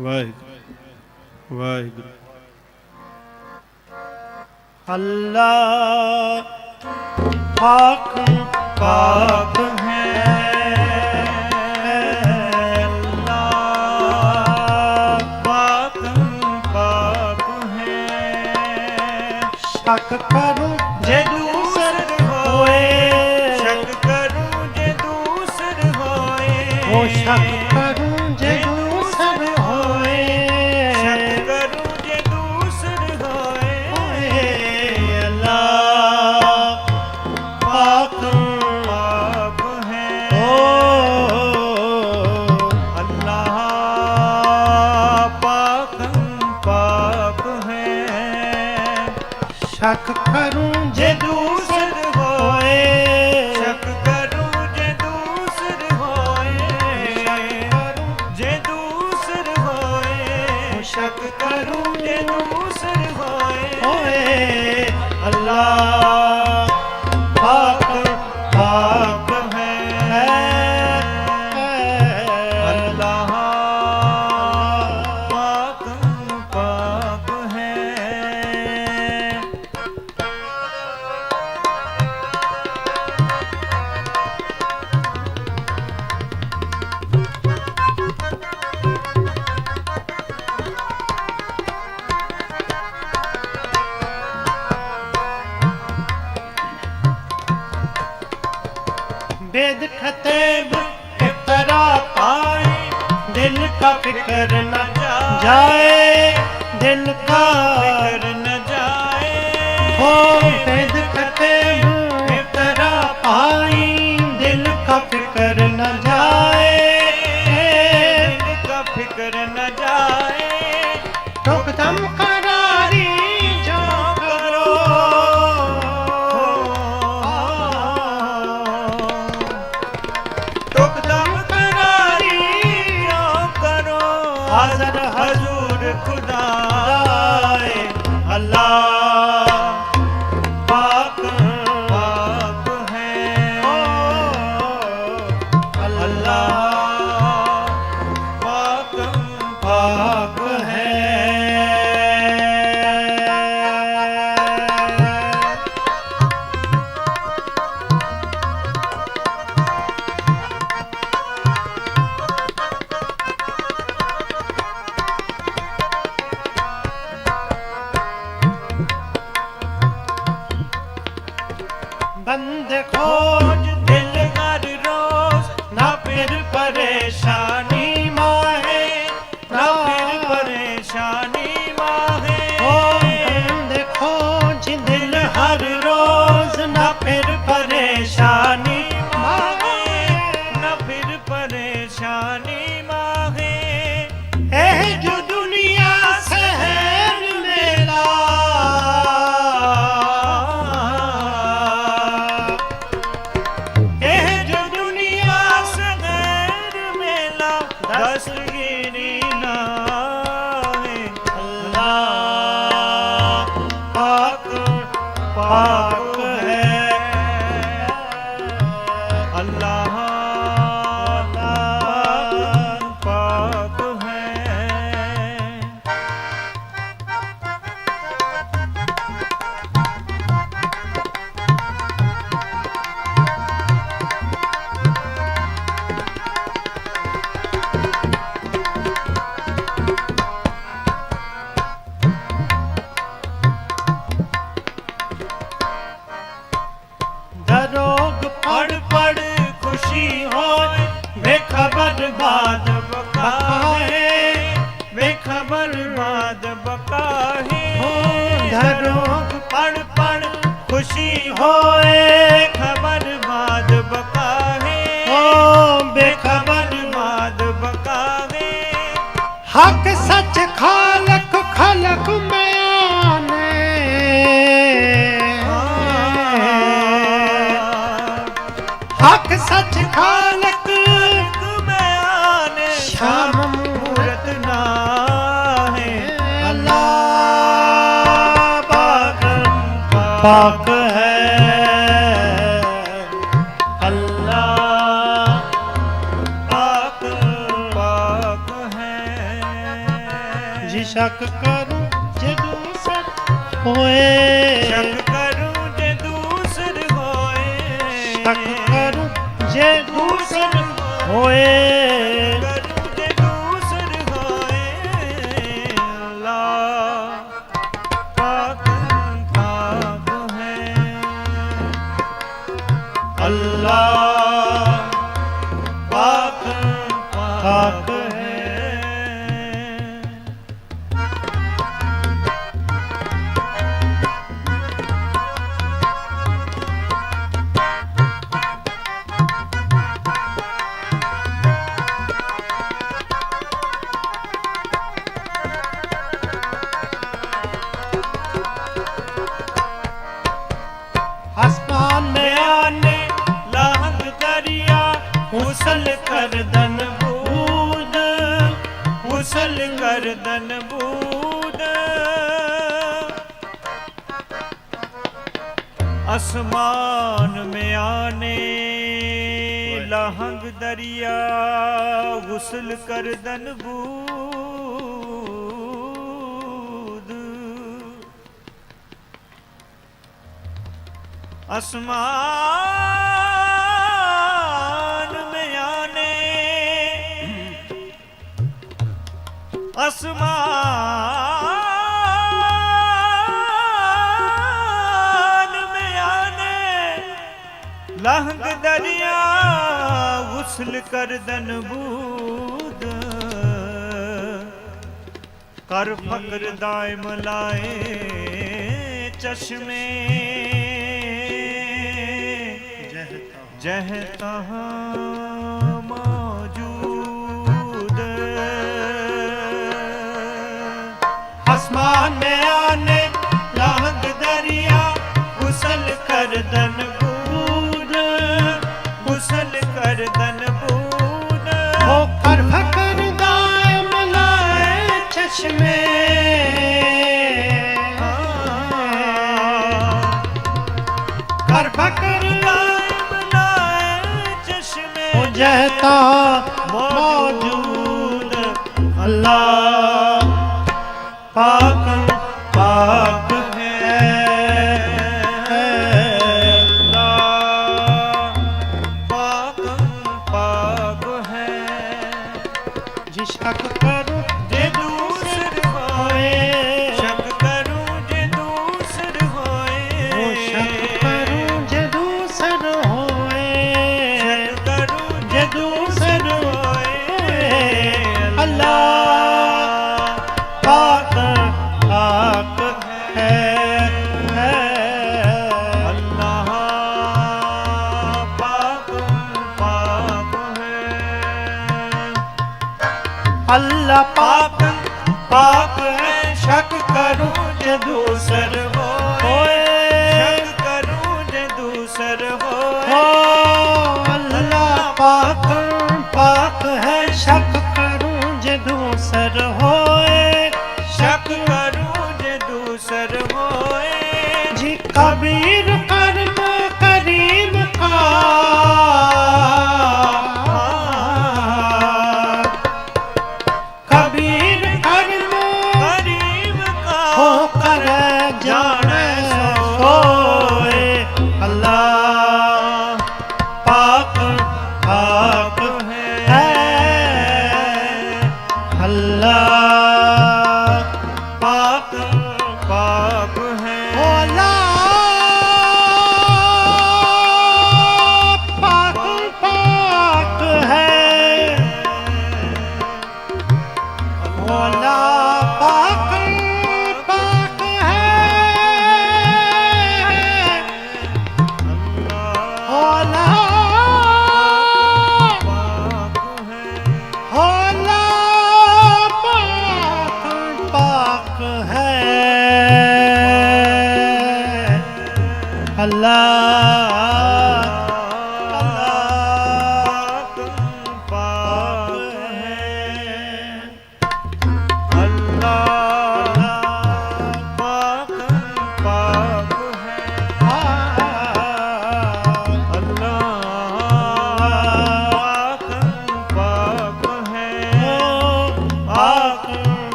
ਵਾਹਿਗੁਰੂ ਵਾਹਿਗੁਰੂ। ਅੱਲਾ ਪਾਕ ਪਾਕ ਹੈ। ਸ਼ੱਕ ਕਰੂੰ ਜੇ ਦੂਸਰ ਹੋਏ। ਸ਼ੱਕ ਕਰੂੰ ਜੇ ਦੂਸਰ ਹੋਏ। ਉਹ ਸ਼ੱਕ ਸ਼ੱਕ ਕਰੂੰ ਜੇ ਦੂਸਰ ਹੋਏ। ਸ਼ੱਕ ਕਰੂੰ ਜੇ ਦੂਸਰ ਹੋਏ। ਜੇ ਦੂਸਰ ਹੋਏ। ਸ਼ੱਕ ਕਰੂੰ ਜੇ ਦੂਸਰ ਹੋਏ। ਹੋਏ। ਅੱਲਾ ਬੇਦ ਖਤੇਬ ਇਤਰਾ ਪਾਈ ਦਿਲ ਕਾ ਫਿਕਰ ਨਾ ਜਾਏ ਦਿਲ ਕਾ ਹਜ਼ੂਰ ਖੁਦਾ ਅੱਲਾ ਬਾਦ ਬਾਦ ਬਕਾਹੇ ਵੇ ਖਬਰ ਬਾਦ ਬਕਾਹੇ। ਧਰੋਗ ਪੜ ਪੜ ਖੁਸ਼ੀ ਹੋਏ ਖਬਰ ਬਾਦ ਬਕਾਹੇ। ਹੋ ਬੇਖਬਰ ਬਾਦ ਬਕਾਹੇ। ਹੱਕ ਸੱਚ ਖਾ ਪਾਕ ਹੈ। ਅੱਲਾ ਪਾਕ ਪਾਕ ਹੈ। ਜੀ ਸ਼ੱਕ ਕਰ ਜੇ ਦੂਸਰ ਹੋਏ। ਸ਼ੱਕ ਕਰੂੰ ਜੇ ਦੂਸਰ ਹੋਏ। ਸ਼ੱਕ ਕਰੂੰ ਜੇ ਦੂਸਰ ਹੋਏ। ਅਸਮਾਨ ਮਿਆਨੇ ਲਾਹੰਗ ਦਰਿਆ ਹੁਸਲ ਕਰਦਨ ਬੂਦ ਅਸਮਾਨ ਮਿਆਨੇ ਅਸਮਾਨ ਲਹੰਗ ਦਰਿਆ, ਉਸਲ ਕਰਦਨ ਬੂਦ ਕਰ ਫਕਰ ਦਾਇਮ ਲਾਏ ਚਸ਼ਮੇ। ਜਹ ਤਹਾਂ ਮੌਜੂਦ। ਆਸਮਾਨ ਮੇ ਆਨੇ ਲਾਹੰਗ ਦਰਿਆ, ਉਸਲ ਕਰਦਨ ਬੂਦ ਉਸਲ ਕਰਦਨ ਬੂਦ ਹੋ ਕਰ ਫਕਰ ਦਾਇਮ ਲਾਏ ਚਸ਼ਮੇ। ਕਰ ਫਕਰ ਕਾਇਮ ਲਾਏ ਚਸ਼ਮੇ। ਹੋ ਜਹਤਾ ਮੌਜੂਦ ਅੱਲਾ ਪਾਕ ਪਾਕ ਹੈ ਸ਼ੱਕ ਕਰੋ ਜਦੋਂ